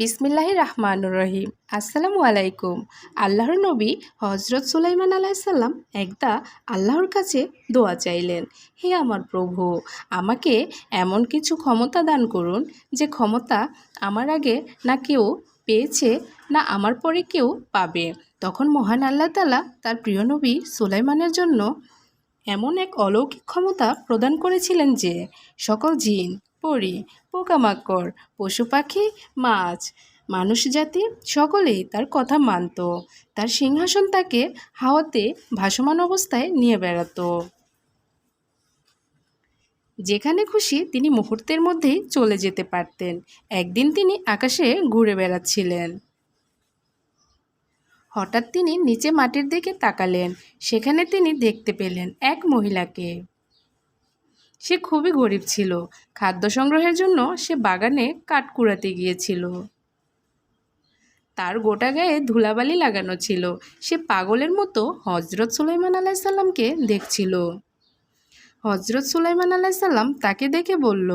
বিসমিল্লাহ রহমান রহিম। আসসালামু আলাইকুম। আল্লাহর নবী হজরত সুলাইমান আলাইসাল্লাম একদা আল্লাহর কাছে দোয়া চাইলেন, হে আমার প্রভু, আমাকে এমন কিছু ক্ষমতা দান করুন যে ক্ষমতা আমার আগে না কেউ পেয়েছে, না আমার পরে কেউ পাবে। তখন মহান আল্লাহ তালা তার প্রিয় নবী সুলাইমানের জন্য এমন এক অলৌকিক ক্ষমতা প্রদান করেছিলেন যে সকল জিন পরি, পোকামাকড়, পশু পাখি, মাছ। মানুষ জাতি সকলেই তার কথা মানত। তার সিংহাসন তাকে হাওয়াতে ভাসমান অবস্থায় নিয়ে বেড়াতো। যেখানে খুশি তিনি মুহূর্তের মধ্যেই চলে যেতে পারতেন। একদিন তিনি আকাশে ঘুরে বেড়াচ্ছিলেন। হঠাৎ তিনি নিচে মাটির দিকে তাকালেন। সেখানে তিনি দেখতে পেলেন এক মহিলাকে। সে খুবই গরিব ছিল। খাদ্য সংগ্রহের জন্য সে বাগানে কাঠ কুড়াতে গিয়েছিল। তার গোটা গায়ে ধুলাবালি লাগানো ছিল। সে পাগলের মতো হজরত সুলাইমান আলাইসাল্লামকে দেখছিল। হজরত সুলাইমান আলাইসাল্লাম তাকে দেখে বলল,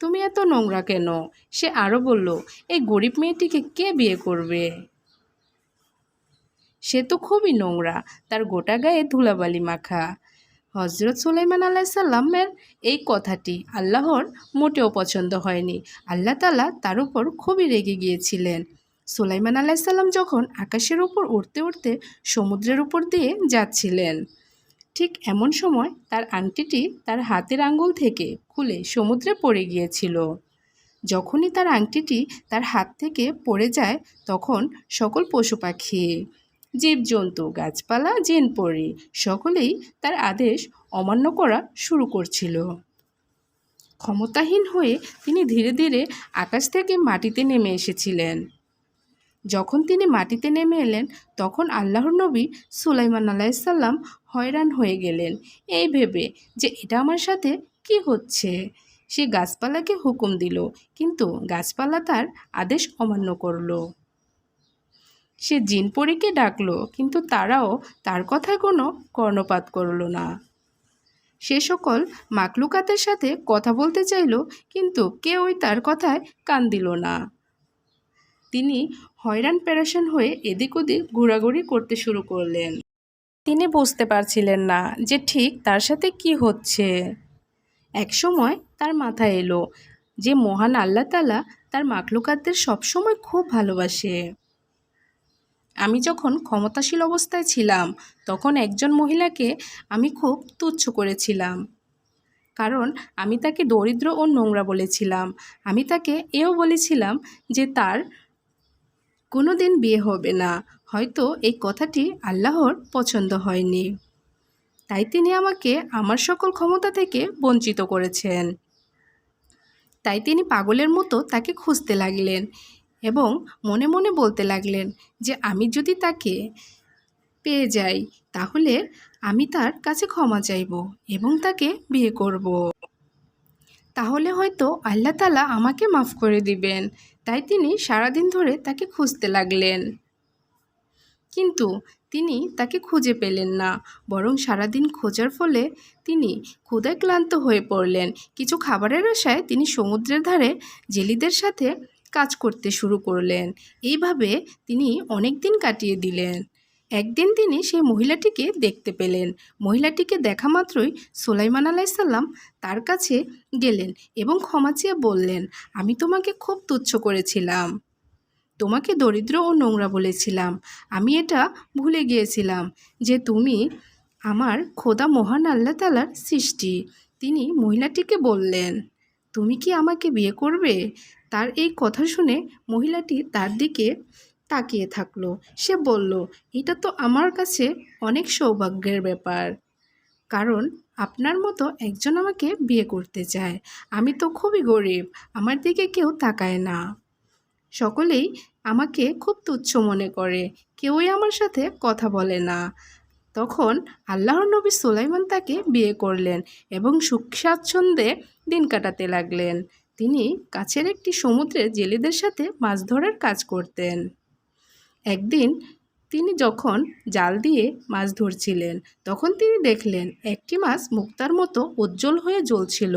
তুমি এত নোংরা কেন? সে আরও বলল, এই গরিব মেয়েটিকে কে বিয়ে করবে? সে তো খুবই নোংরা। তার গোটা গায়ে ধুলাবালি মাখা। হজরত সুলাইমান আলাইসাল্লামের এই কথাটি আল্লাহর মোটেও পছন্দ হয়নি। আল্লাহ তালা তার উপর খুবই রেগে গিয়েছিলেন। সুলাইমান আলাইসাল্লাম যখন আকাশের উপর উঠতে উঠতে সমুদ্রের উপর দিয়ে যাচ্ছিলেন, ঠিক এমন সময় তার আংটিটি তার হাতের আঙ্গুল থেকে খুলে সমুদ্রে পড়ে গিয়েছিল। যখনই তার আংটিটি তার হাত থেকে পড়ে যায়, তখন সকল পশু পাখি জীবজন্তু, গাছপালা জিন পরি সকলেই তার আদেশ অমান্য করা শুরু করছিল। ক্ষমতাহীন হয়ে তিনি ধীরে ধীরে আকাশ থেকে মাটিতে নেমে এসেছিলেন। যখন তিনি মাটিতে নেমে এলেন, তখন আল্লাহর নবী সুলাইমান আলাইসাল্লাম হয়রান হয়ে গেলেন। এই ভেবে যে এটা আমার সাথে কি হচ্ছে? সে গাছপালাকে হুকুম দিল, কিন্তু গাছপালা তার আদেশ অমান্য করল। সে জিনপরীকে ডাকলো, কিন্তু তারাও তার কথায় কোনো কর্ণপাত করল না। সে সকল মাকলুকাতের সাথে কথা বলতে চাইল, কিন্তু কেউই তার কথায় কান দিল না। তিনি হয়রান প্যারাশান হয়ে এদিক ওদিক ঘোরাঘুরি করতে শুরু করলেন। তিনি বুঝতে পারছিলেন না যে ঠিক তার সাথে কি হচ্ছে। একসময় তার মাথায় এলো, যে মহান আল্লাহ তালা তার মাকলুকাতদের সবসময় খুব ভালোবাসে। আমি যখন ক্ষমতাশীল অবস্থায় ছিলাম, তখন একজন মহিলাকে আমি খুব তুচ্ছ করেছিলাম। কারণ আমি তাকে দরিদ্র ও নোংরা বলেছিলাম। আমি তাকে এও বলেছিলাম যে তার কোনো দিন বিয়ে হবে না। হয়তো এই কথাটি আল্লাহর পছন্দ হয়নি। তাই তিনি আমাকে আমার সকল ক্ষমতা থেকে বঞ্চিত করেছেন। তাই তিনি পাগলের মতো তাকে খুঁজতে লাগলেন। এবং মনে মনে বলতে লাগলেন যে আমি যদি তাকে পেয়ে যাই, তাহলে আমি তার কাছে ক্ষমা চাইব এবং তাকে বিয়ে করব। তাহলে হয়তো আল্লাহ তালা আমাকে মাফ করে দিবেন। তাই তিনি সারাদিন ধরে তাকে খুঁজতে লাগলেন। কিন্তু তিনি তাকে খুঁজে পেলেন না, বরং সারাদিন খোঁজার ফলে তিনি ক্ষুদায় ক্লান্ত হয়ে পড়লেন। কিছু খাবারের আশায় তিনি সমুদ্রের ধারে জেলিদের সাথে কাজ করতে শুরু করলেন। এইভাবে তিনি অনেক দিন কাটিয়ে দিলেন। একদিন তিনি সেই মহিলাটিকে দেখতে পেলেন। মহিলাটিকে দেখা মাত্রই সোলাইমান আলাইসাল্লাম তার কাছে গেলেন এবং ক্ষমা চেয়ে বললেন, আমি তোমাকে খুব তুচ্ছ করেছিলাম। তোমাকে দরিদ্র ও নোংরা বলেছিলাম। আমি এটা ভুলে গিয়েছিলাম যে তুমি আমার খোদা মহান আল্লাহ তালার সৃষ্টি। তিনি মহিলাটিকে বললেন তুমি কি আমাকে বিয়ে করবে? তার এই কথা শুনে মহিলাটি তার দিকে তাকিয়ে থাকল। সে বলল, এটা তো আমার কাছে অনেক সৌভাগ্যের ব্যাপার। কারণ আপনার মতো একজন আমাকে বিয়ে করতে চায়। আমি তো খুবই গরিব, আমার দিকে কেউ তাকায় না। সকলেই আমাকে খুব তুচ্ছ মনে করে। কেউই আমার সাথে কথা বলে না। তখন আল্লাহর নবী সুলাইমান তাকে বিয়ে করলেন এবং সুখ স্বাচ্ছন্দ্যে দিন কাটাতে লাগলেন। তিনি কাছের একটি সমুদ্রে জেলেদের সাথে মাছ ধরার কাজ করতেন। একদিন তিনি যখন জাল দিয়ে মাছ ধরছিলেন, তখন তিনি দেখলেন একটি মাছ মুক্তার মতো উজ্জ্বল হয়ে জ্বলছিল।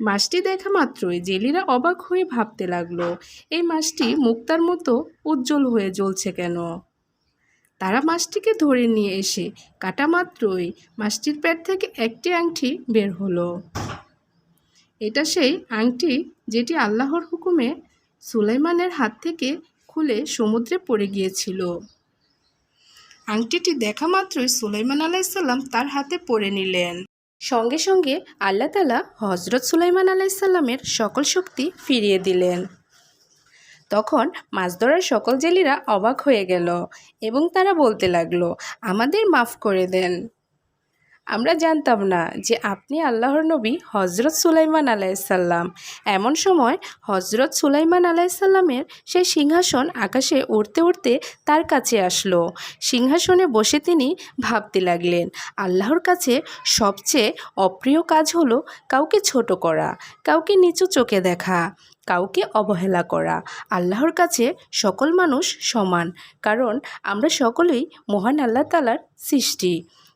মাছটি দেখা মাত্রই জেলিরা অবাক হয়ে ভাবতে লাগল, এই মাছটি মুক্তার মতো উজ্জ্বল হয়ে জ্বলছে কেন? তারা মাছটিকে ধরে নিয়ে এসে কাটা মাত্রই মাছটির পেট থেকে একটি আংটি বের হলো। এটা সেই আংটি যেটি আল্লাহর হুকুমে সুলাইমানের হাত থেকে খুলে সমুদ্রে পড়ে গিয়েছিল। আংটিটি দেখা মাত্রই সুলাইমান আলাইসাল্লাম তার হাতে পড়ে নিলেন। সঙ্গে সঙ্গে আল্লাহ তালা হজরত সুলাইমান আলাইসাল্লামের সকল শক্তি ফিরিয়ে দিলেন। তখন মাছ ধরার সকল জেলিরা অবাক হয়ে গেল এবং তারা বলতে লাগল, আমাদের মাফ করে দেন। আমরা জানতাম না যে আপনি আল্লাহর নবী হজরত সুলাইমান আলাইসাল্লাম এমন সময় হজরত সুলাইমান আলাইসাল্লামের সেই সিংহাসন আকাশে উড়তে উড়তে তার কাছে আসলো। সিংহাসনে বসে তিনি ভাবতে লাগলেন, আল্লাহর কাছে সবচেয়ে অপ্রিয় কাজ হলো কাউকে ছোট করা, কাউকে নিচু চোখে দেখা, কাউকে অবহেলা করা। আল্লাহর কাছে সকল মানুষ সমান, কারণ আমরা সকলেই মহান আল্লাহ তালার সৃষ্টি।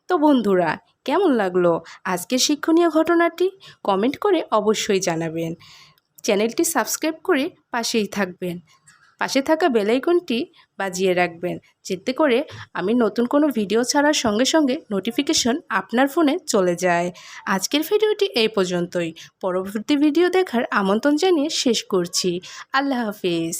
তো বন্ধুরা কেমন লাগল আজকের শিক্ষণীয় ঘটনাটি কমেন্ট করে অবশ্যই জানাবেন। চ্যানেলটি সাবস্ক্রাইব করে পাশেই থাকবেন। পাশে থাকা বেলাইকনটি বাজিয়ে রাখবেন, যেতে করে আমি নতুন কোনো ভিডিও ছাড়ার সঙ্গে সঙ্গে নোটিফিকেশন আপনার ফোনে চলে যায়। আজকের ভিডিওটি এই পর্যন্তই। পরবর্তী ভিডিও দেখার আমন্ত্রণ জানিয়ে শেষ করছি। আল্লাহ হাফিজ।